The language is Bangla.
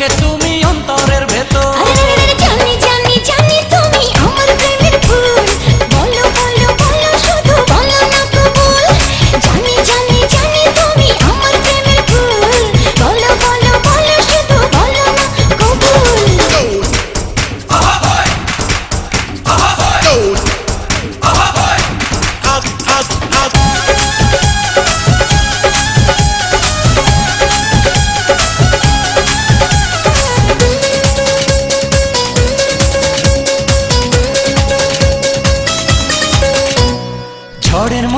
আমাকে তুমি